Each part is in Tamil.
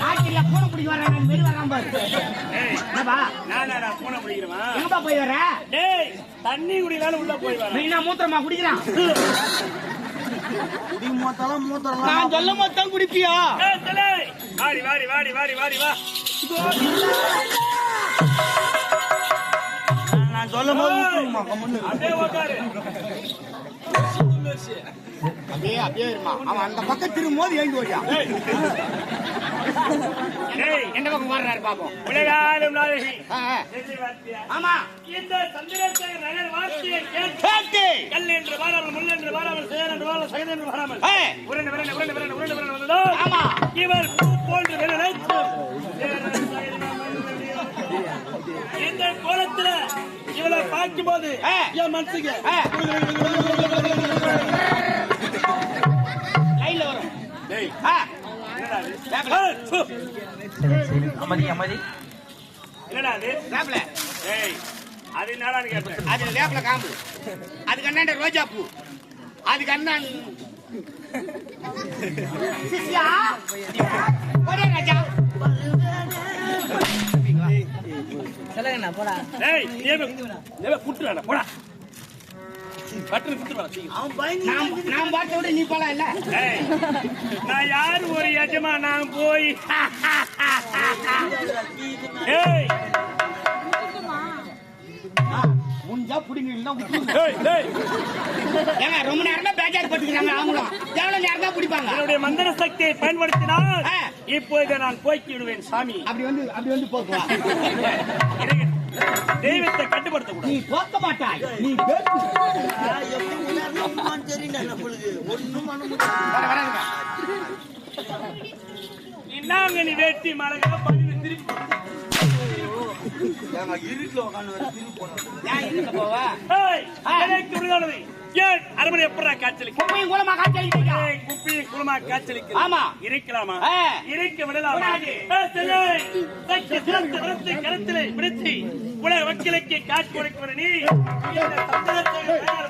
காய்கறியா பூனை பிடிக்க வர்றேன் நான் வராம பாரு. ஏய், என்னப்பா நானாடா பூனை பிடிக்கிறவன்? எங்கப்பா போய் வர டேய், தண்ணி குடிக்கலான்னு உள்ள போய் வரேன் மெயினா மூத்திரமா குடிக்கிறான். குடி மூத்தலாம் மூத்தலாம் நான் குடிப்பியா? தலை, வாடி வாடி வாடி வாடி வாடி வா. நான் சொல்லும் போது ஊத்துணுமா, கம்முன்னு இரு. அப்படியே உட்காரு. அப்படியே அப்படியே இருமா. அவன் அந்த பக்கம் திரும்பும் போது ஏங்கி ஓடியா. எந்த பக்கம் வர்றாரு பாப்போம். உலகாலும்? ஆமா. இந்த சந்திரசேகர் நகர் வார்த்தையை கேட்டு கேட்டு. கல் என்று வாராமல் முள் என்று வாராமல் செயல் என்று வாராமல் என்று. உருண்டு விரண்டு உருண்டு விரண்டு உருண்டு விரண்டு வந்ததோ? ஆமா. இவர் பூ போன்று விரலைத்து இந்த கோலத்துல இவளை பார்க்கும்போது ஏ. என் மனசுக்கு. லைன்ல வரும் என்னடா. ஏய். அமைதி அமைதி என்னடா இது? வேப்பில. டேய், அது என்னடான்னு கேட்டேன் அது வேப்பில காம்பு அதுக்கு அண்ணாண்ட ரோஜா பூ அதுக்கு அண்ணன் சிஷ்யா ஒரே ராஜா பார்த்த விட நீ போலாம் இல்ல? டேய், நான் யாரு ஒரு எஜமா நான் போய் ஏய். முடிஞ்சா புடிங்க இல்ல டேய், டேய், ஏங்க ரொம்ப நேரமா பேஜார் பட்டுக்கிறாங்க அவங்களும். எவ்வளவு நேரம் தான் பிடிப்பாங்க? என்னுடைய மந்திர சக்தியை பயன்படுத்தினால் ஆ. இப்போது நான் போக்கி விடுவேன் சாமி. அப்படி வந்து அப்படி வந்து போக்குவா. தெய்வத்தை கட்டுப்படுத்த கூடாது நீ போக்க மாட்டாய். நீ இன்னாங்க நீ வேட்டி மழக பதிவு திருப்பி. இருட்டுல உட்காந்து வர திரும்பி போனோம் எனக்கு விடுதலை. ஏன் அரண்மனை எப்படா காய்ச்சலுக்கு குப்பையும் குளமா காய்ச்சி அடிக்கிறீங்க ஏய், குப்பி குருமா காய்ச்சலுக்கு ஆமா. இருக்கலாமா. இருக்க விடலாமா? கருத்திலே பிடித்து உலக வக்கிலுக்கு காட்சி கொடுக்கிற நீ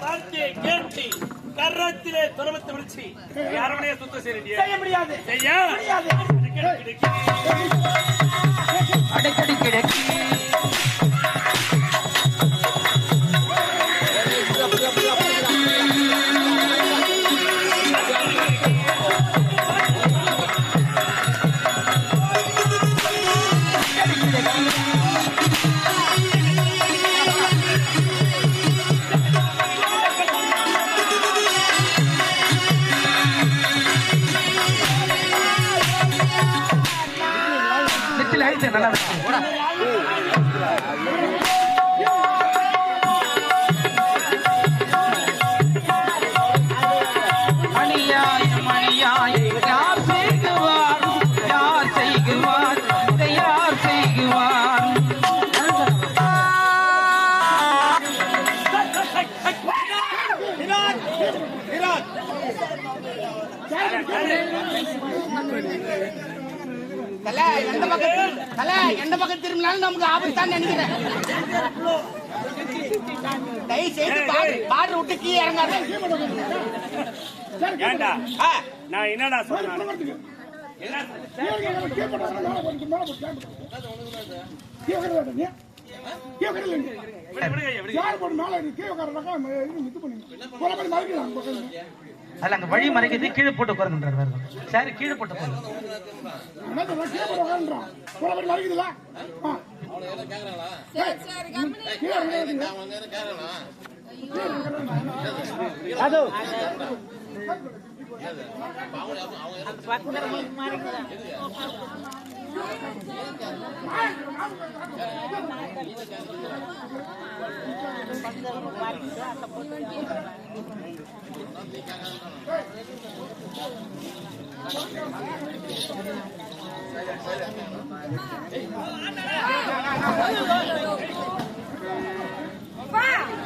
வார்த்தையை கேட்டு கரத்திலே துறவத்தை விழிச்சு அரண்மனையை சுத்தம் செய்ய முடியாது. செய்ய. முடியாது. மணியாய் யார் செய்குவார்? யார் செய்குவார்? யார் செய்குவார்? எந்த பக்கம் தல எந்த பக்கம் திரும்பினாலும் நமக்கு ஆபத்து தான் நினைக்கிறேன். தயவு செய்து பாடு விட்டு கீழே இறங்காத. ஏண்டா? ஆ, நான் என்னடா சொன்னேன். அதுல அங்க வழி மறைக்கிறது கீழே போட்டு உட்காருங்கன்றார் சரி கீழே போட்டு Pak!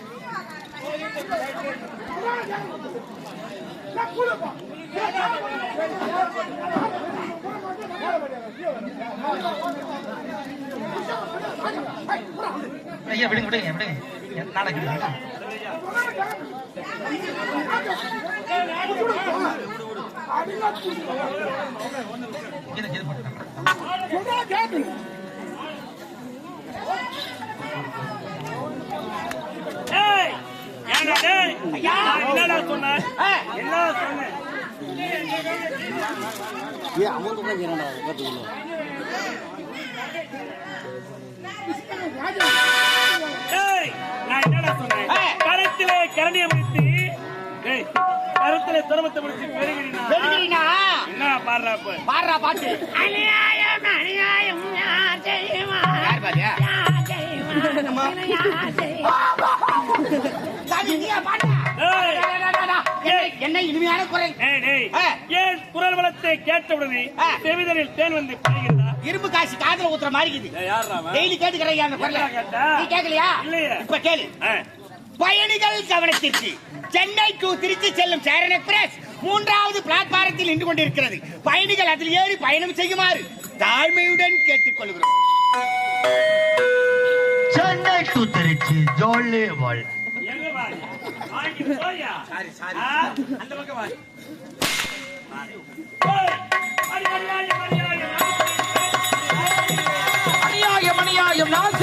ஐயா விடுங்க விடுங்க விடுங்க. நாளைக்கு இது இது போட்டுருங்க. ஏய், ஏன்டா டேய்? நான் என்னடா சொன்னேன்? என்னடா சொன்னேன்? ஏய், நான் என்னடா சொன்னேன்? கரத்திலே கரண்டியை முடித்து, கரத்திலே துரமத்தை பெருகினா, பெருகிறீனா என்ன பாடுறா இப்ப? பாடுறா பாட்டு அநியாயம் அநியாயம் யார் பாதியா என்ன- இனிமையான குரல். ஏன் குரல் வளத்தை கேட்டவுடனே. செவிதனில் தேன் வந்து பாய்கிறதா? இரும்பு காசு காதுல ஊத்துற மாதிரி இருக்குது? டெய்லி அந்த குரலை கேட்டா? நீ கேட்கலையா. இப்ப கேளு. பயணிகள் கவனத்திற்கு சென்னை டு திருச்சி செல்லும் சேரன் எக்ஸ்பிரஸ் மூன்றாவது பிளாட்பாரத்தில் நின்று கொண்டிருக்கிறது பயணிகள் அதில் ஏறி பயணம் செய்யுமாறு தாழ்மையுடன் கேட்டுக்கொள்கிறோம் சென்னை டு திருச்சி ஜாலி வாழ்? அந்த பக்கம் அநியாயம் அநியாயம் நான்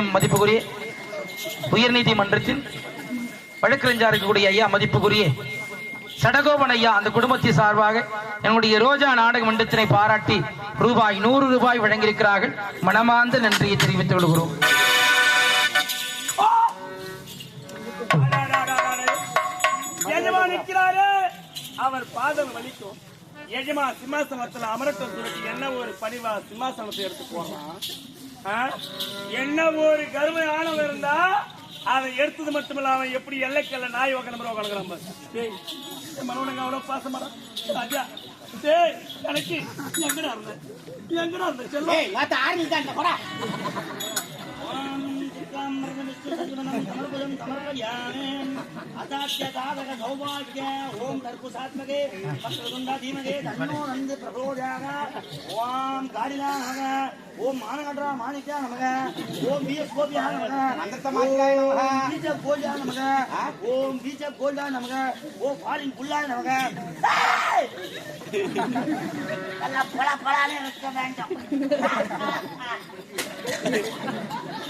மற்றும் மதிப்புக்குரிய உயர்நீதிமன்றத்தின் வழக்கறிஞராக இருக்கக்கூடிய ஐயா மதிப்புக்குரிய சடகோபன் ஐயா அந்த குடும்பத்தின் சார்பாக என்னுடைய ரோஜா நாடக மன்றத்தினை பாராட்டி ரூபாய் நூறு ரூபாய் வழங்கியிருக்கிறார்கள். மனமார்ந்த நன்றியை தெரிவித்துக் கொள்கிறோம். அவர் பாதம் வலிக்கும். எஜமா சிம்மாசனத்துல அமரட்டும் சொல்லிட்டு என்ன ஒரு பணிவா சிம்மாசனத்தை எடுத்து போறான்? என்ன ஒரு கருமை ஆணவம் இருந்தா அதை எடுத்தது மட்டுமல்ல அவன் எப்படி எல்லைக்கல்ல நாய் உக்காந்து மாதிரி உக்காந்துக்கிறான் பாரு. டேய் என் மனவனுங்க அவ்வளவு பாசமாடா ராஜா டேய் எனக்கு எங்கடா இருந்த? எங்கடா இருந்த? செல்லம். ஏய் போடா கமர்பயம் கமர்பயானே அதாத்ய தாதக சௌபாகிய ஓம் தர்புசாத்மகே வக்ரதுண்டா தீமகே தன்னோ நந்து பிரபோஜாக ஓம் காரிலா நமக ஓம் மானகண்டரா மாணிக்கா நமக ஓம் பிஎஸ் கோபியா நமக மந்திரமாயிக்காய நமக. பீஜ கோஜா நமக ஓம் பீஜ கோஜா நமக ஓம் ஃபாரின் புல்லா நமக எல்லாம் பல பலாலே வைக்க வேண்டும்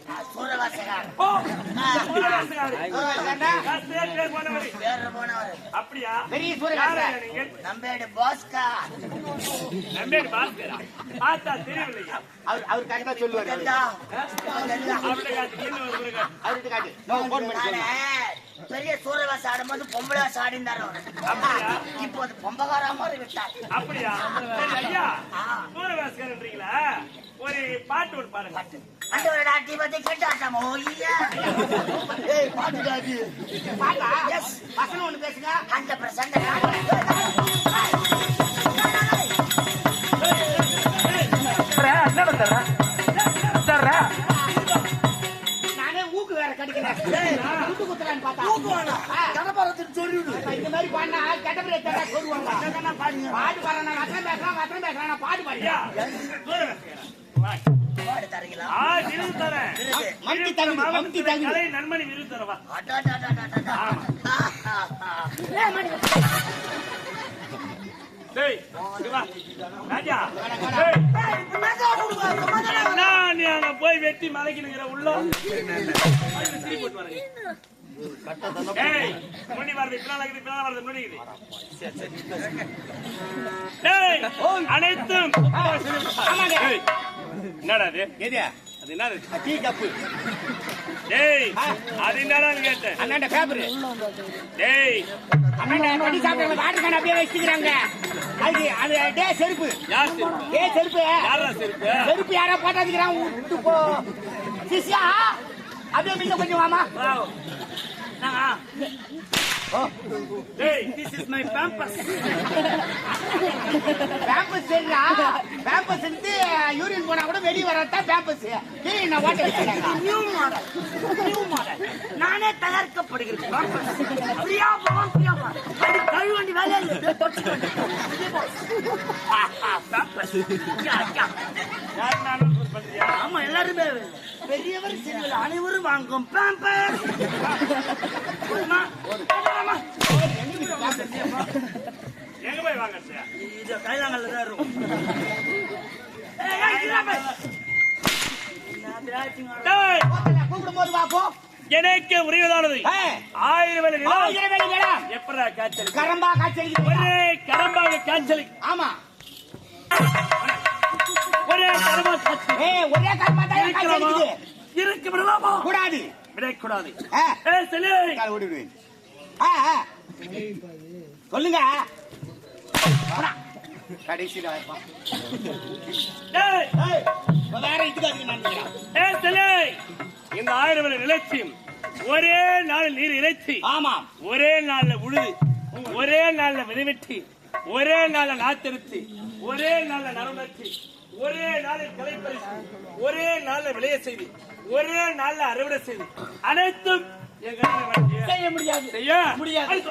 அப்படியா? பெரிய நம்பேடு பாஸ்கா. பாஸ்கரா? தெரியவில்லையா? அவர் அவர் கரெக்டா சொல்லுவாரு. அவர்கிட்ட காட்டு. நான் போன் பண்ணி. பெரிய சூரவாசி ஆடும்போது பொம்பளை ஆடிந்தார் அப்படியா? இப்போது பொம்பகாரா மாதிரி விட்டார். அப்படியா? ஐயா ஒரு பாட்டு ஒரு பாருங்க அண்டவரடா தீபத்தை கேட்டாட்டம் ஓய்யா ஏய் பாட்டு டாடி பாட்டா எஸ் பசங்க ஒன்று பேசுங்க அந்த பிரசன்ன என்னடா தர்ற தர்ற நானே ஊக்கு வேற கிடைக்கிறேன் குத்து குத்துறான்னு பார்த்தா தூக்குவானா கடப்பாரத்துக்கு சொல்லிவிடு இப்ப இந்த மாதிரி பண்ணா கெட்ட பிள்ளை தர சொல்லுவாங்க என்ன பாடுங்க பாட்டு பாடுறேன் நான் வசனம் பேசுறேன் வசனம் பேசுறேன் நான் பாட்டு ஐயா பாடுறேன். விருது தரேன். மம்தி தகுதி மம்தி தகுதி கலை நண்பனி விருது தரவா. டேய் ராஜா. நான் அங்க போய் வெட்டி மலைக்கணுங்கிற உள்ள? சீ போட்டு வரேன் அனைத்தும் என்னடா அது என்னது? Tea cup. டேய் அது என்னடான்னு கேட்டேன். அண்ணாண்ட பேப்பர். டேய். அண்ணாண்ட பண்ணி சாப்பிடுறாங்க வாட்டர் கேன் அப்படியே வச்சுக்கிறாங்க. அது அது டே செருப்பு. யார் செருப்பு? டே செருப்பு. யாரா செருப்பு? செருப்பு யாரோ போட்டாதுக்கிறான் விட்டு போ. சிசியா அப்படியே மில்ல கொஞ்சம் வாமா. வாவ். டேய் this is my Pampers Pampers சரிடா பேம்பஸ் எடுத்து யூரின் போனா கூட வெளியே வரதான் பேம்பஸ் ஏய் நான் ஓட்ட வச்சுட்டாங்க நியூ மாடல் நியூ மாடல் நானே தயாரிக்கப்படுகிறது பிரியா பவன் பிரியா பவன் அது கழுவண்டி வேலையா இல்லை? தொட்டு யார் நானும் பண்றியா ஆமா எல்லாருமே. பெரியவர் சிறியவர் அனைவரும் வாங்கும் பேம்பர் எங்க போய் வாங்கறது இது கைலாங்கல்ல தான் இருக்கும். ஏய், ஏய், இதெல்லாம் போய். என்ன பிராய்ச்சிங்க? டேய்! கூப்பிடும் போது வா போ எனக்கு உரியதானது ஆயிரம் வேலை ஆயிரம் வேலை வேணும் எப்படா காய்ச்சல்? கரம்பா காய்ச்சல். ஒரே கரம்பாக காய்ச்சல். ஆமா. ஒரே ஒரே தான்? இருக்குது இருக்க விடலாமா? கூடாது. விடக்கூடாது. ஆ, ஏ கால் ஆ, ஆ. சொல்லுங்க. வேற இந்த ஆயிரம் வேலை நிலச்சியும் ஒரே நாள் நீர் இறைச்சி. ஆமாம் ஒரே நாள்ல உழுது ஒரே நாள்ல விதைவெட்டி ஒரே நாள்ல நாத்தெடுத்து ஒரே நாள்ல நரம்பற்றி ஒரே நாளில் கலைப்பறித்து ஒரே நாள்ல விளைய செய்து ஒரே நாள்ல அறுவடை செய்து. அனைத்தும் செய்ய முடியாது. செய்ய முடியாது.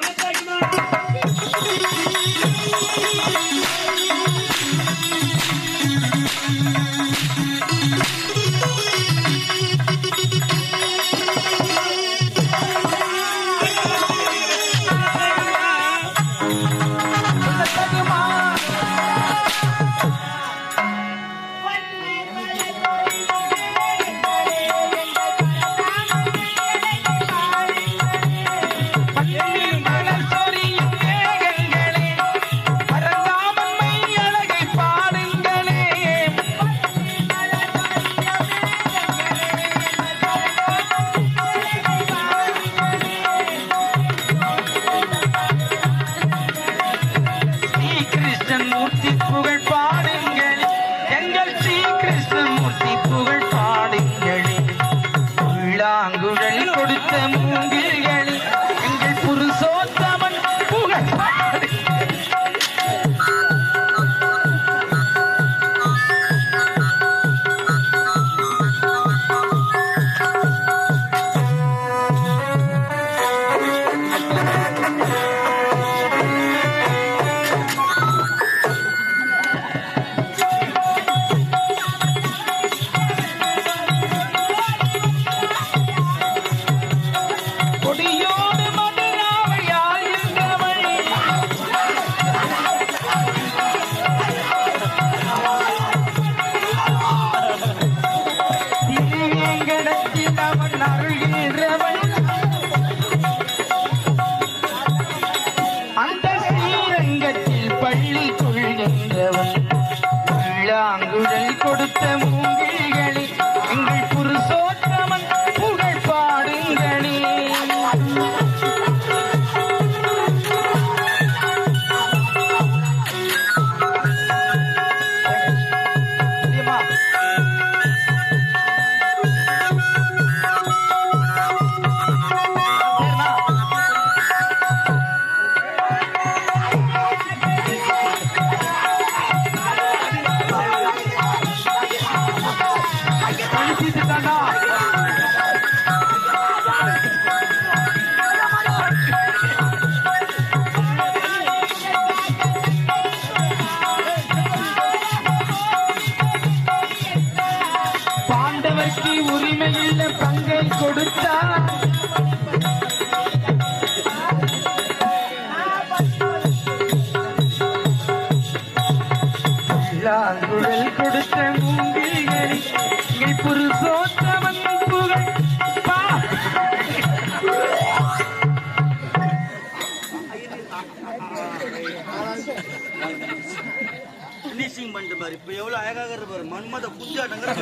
இருக்கு பாரு மன்மத குஞ்சாட்டங்கிற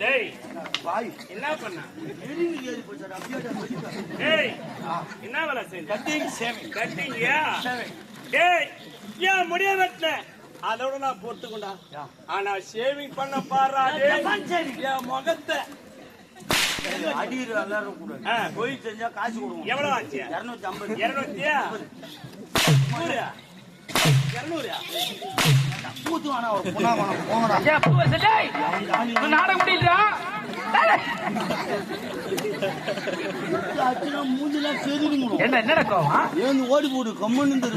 டேய் வாய். என்ன பண்ண? எரிஞ்சு ஏறி போச்சாடா அப்படியே போயிட்டு டேய் என்ன வேலை கட்டிங் சேவிங் கட்டிங்கயா? டேய் ஏன் முடிய வெட்டின? அதோட நான் பொறுத்துக்கொண்டா? ஆனா ஷேவிங் பண்ண டேய். என் முகத்தை. அடிக்கிற எல்லாரும். கோயில் செஞ்சா காசு கொடுக்கணும் எவ்வளவு ஆச்சு? இருநூத்தி ஐம்பது. இருநூத்தியா? நூறுயா? இருநூறுயா? பூத்து வேணா ஒரு புண்ணா வேணாம் போங்கடா. நாடகம் முடியலடா. மூஞ்சிலாம் செதுக்கணும். என்ன கோவம்? ஏந்து ஓடி போடு கம்மன் இந்த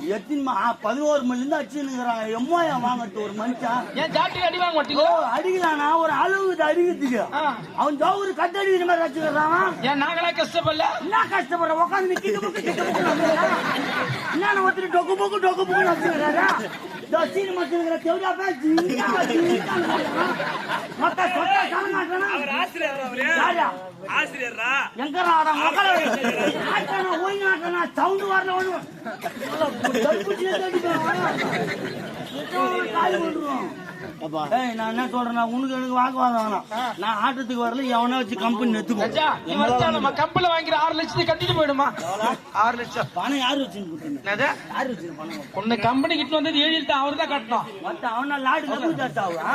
வெயிட் என்ன சொல்ற? எத்தனை பதினோரு மணில இருந்து அடிச்சுன்னு எம்மாயா வாங்கறது ஒரு மனுஷன் ஏன் ஜாட்டி அடி வாங்க மாட்டீங்கோ? அடிக்கிறானா ஒரு அளவுக்கு அடிக்கிறதுக்கு. அவன் ஜவுரு கட்டு அடிக்கிற மாதிரி வச்சுக்கிறான் ஏன் நாங்களா கஷ்டப்படல? என்ன கஷ்டப்படுற? உட்காந்து நிக்கிட்டு புக்கு கிட்டு புக்கு என்ன ஒருத்தர் டொக்கு புக்கு டொக்கு புக்கு வச்சுக்கிறாரா சீனி வச்சுக்கிற தெவிடா பேச்சு மொத்த சொத்த சமநாட்டனா அவர் ஆசிரியர் அவரு. யாரா ஆசிரியர்ரா? எங்க ஆடா மக்களை ஆட்டனா ஓய் நாட்டனா சவுண்ட் வரல ஒண்ணு. தடுப்பூசியே ஏய் நான் என்ன சொல்றேன்னா உனக்கு எனக்கு வாக்குவாதம் வேணாம். நான் ஆட்டத்துக்கு வரல எவனா வச்சு கம்பெனி ராஜா, நெத்துக்கோ நீ வச்சா நம்ம கம்பெனில வாங்கிற ஆறு லட்சத்தை கட்டிட்டு போயிடுமா? ஆறு லட்சம். பணம் யாரு வச்சுன்னு கொடுத்தீங்க என்னது? யாரு வச்சு பணம் உன்னை கம்பெனி கிட்ட வந்தது ஏழு தான் அவர் தான் கட்டணும். மத்த அவனா லாடு கப்பு ஜாஸ்தாவா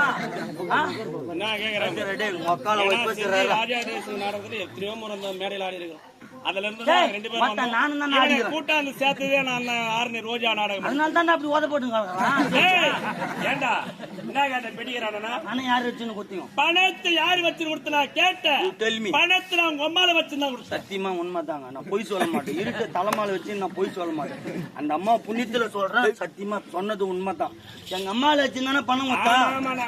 நான் கேக்குறேன். மக்கால எத்தனையோ முறை மேடையில் ஆடி இருக்கோம் அதுல இருந்து தான் ரெண்டு பேரும். நானும் தானே ஆடிக்கிறேன். கூட்டாந்து சேர்த்ததே நான் ஆறுனி ரோஜா நாடகம். அதனால தான் அப்படி ஓத ஏய், ஏண்டா? என்ன கேட்ட பெடிக்கிறானா யாரு வச்சுன்னு கொடுத்தீங்க பணத்தை யாரு வச்சு கொடுத்தனா? கேட்டேன். me. பணத்தை நான் உங்க அம்மால வச்சு தான் கொடுத்தேன். சத்தியமா உண்மைதாங்க. நான் பொய் சொல்ல மாட்டேன். இருட்டு தலைமால வச்சு நான் பொய் சொல்ல மாட்டேன். அந்த அம்மா புண்ணியத்துல சொல்றேன் சத்தியமா சொன்னது உண்மைதான். எங்க அம்மால வச்சுதானே பணம் கொடுத்தா?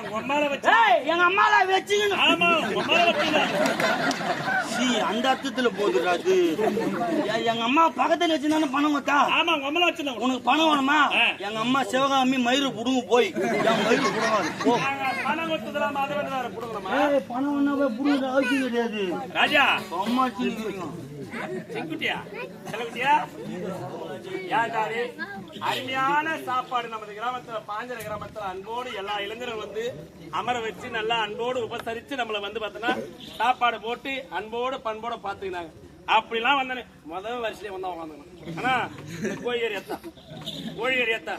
உங்க அம்மால வச்சு எங்க அம்மால வச்சுக்கணும் ஆமா உங்க அம்மால வச்சு சி அந்த அர்த்தத்துல போகுதுடா அது. எங்க அம்மா பக்கத்துல வச்சுதானே பணம் கொடுத்தா ஆமா உங்க அம்மால வச்சு தான் உனக்கு பணம் வேணுமா? எங்க அம்மா சிவகாமி மயிறு புடுங்க போய். என் மயிறு புடுங்காது பணம் அவசியம் கிடையாது. ராஜா. அம்மா சிரிக்கிறீங்க. செங்குட்டியா? செலகுட்டியா யாரு அருமையான சாப்பாடு நமது கிராமத்துல பாஞ்சர கிராமத்துல அன்போடு எல்லா இளைஞரும் வந்து அமர வச்சு நல்லா அன்போடு உபசரிச்சு நம்மள வந்து பார்த்தோன்னா சாப்பாடு போட்டு அன்போடு பண்போட பாத்துக்கினாங்க அப்படிலாம் வந்தானே. முதல் வரிசையில வந்தா உட்காந்துக்கணும் ஆனா கோழிகறி எத்தா கோழிகறி எத்தா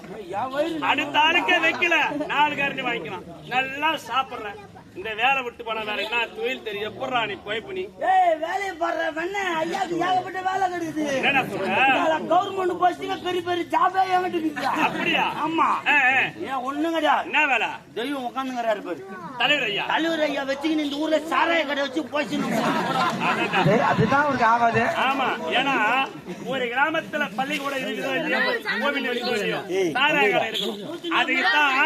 அடுத்த ஆளுக்கே வைக்கல. நாலு கரண்டி வாங்கிக்கலாம். நல்லா சாப்பிடுறேன். இந்த வேலை விட்டு போனா வேற என்ன தொழில் தெரியும்? எப்படா நீ போய் பண்ணி ஏய் வேலையை பாடுற வெண்ண ஐயாக்கு ஏகப்பட்ட வேலை கிடைக்குது. என்னடா சொல்ற? கவர்மெண்ட் போஸ்டிங்க பெரிய பெரிய ஜாபே என்கிட்ட அப்படியா? ஆமா. ஏன் ஒண்ணும் கிடையாது. என்ன வேலை? தெய்வம் உட்காந்துங்கிறாரு பாரு. தலைவர் ஐயா. தலைவர் ஐயா வச்சுக்கின்னு இந்த ஊர்ல சாராய கடை வச்சு போச்சுன்னு அதுதான் அவருக்கு ஆகாது. ஆமா. ஏன்னா ஒரு கிராமத்துல பள்ளிக்கூடம் இருக்குதோ கோவில் இருக்குதோ சாராய கடை இருக்கணும். அதுக்கு தான்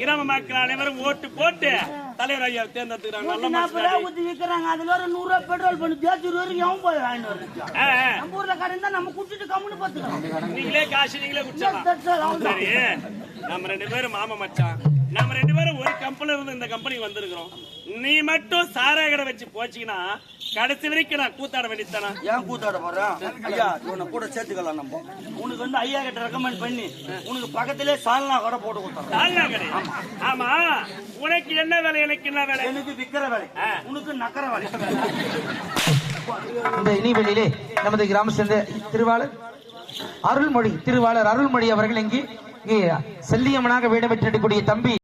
கிராம மக்கள் அனைவரும் ஓட்டு போட்டு தலைவர் ஐயா தேர்ந்தெடுத்துக்கிறாங்க. நல்ல நாற்பது. ஊத்தி விக்கிறாங்க. அதுல ஒரு நூறு ரூபாய் பெட்ரோல் பண்ணி. வரைக்கும் எவன் போய் வாங்கிட்டு ஆ. நம்ம ஊர்ல கடை இருந்தா நம்ம குடிச்சிட்டு கம்முன்னு பார்த்துக்கலாம் நீங்களே காசு நீங்களே குடிச்சலாம் சரி நம்ம ரெண்டு பேரும் மாமா மச்சான். நம்ம ரெண்டு பேரும் ஒரு கம்பெனில இருந்து இந்த கம்பெனிக்கு வந்திருக்கிறோம். நீ மட்டும் சாராய கடை வச்சு போச்சீங்கன்னா கடைசி வரைக்கும் நான் கூத்தாட வேண்டியதானா ஏன் கூத்தாட போறேன் ஐயா இவனை கூட சேர்த்துக்கலாம் நம்ம. உனக்கு வந்து ஐயா கிட்ட ரெக்கமெண்ட் பண்ணி உனக்கு பக்கத்திலே சால்னா கூட போட்டு கொடுத்தாங்க சால்னா கடை? ஆமா. உனக்கு என்ன வேலை எனக்கு என்ன வேலை? எனக்கு விக்கிற வேலை. உனக்கு நக்கற வேலை. இந்த இனிவெளியிலே நமது கிராம சேர்ந்த திருவாளர் அருள்மொழி திருவாளர் அருள்மொழி அவர்கள் இங்கே செல்லியம்மனாக வேடமிட்டு நடிக்கக்கூடிய தம்பி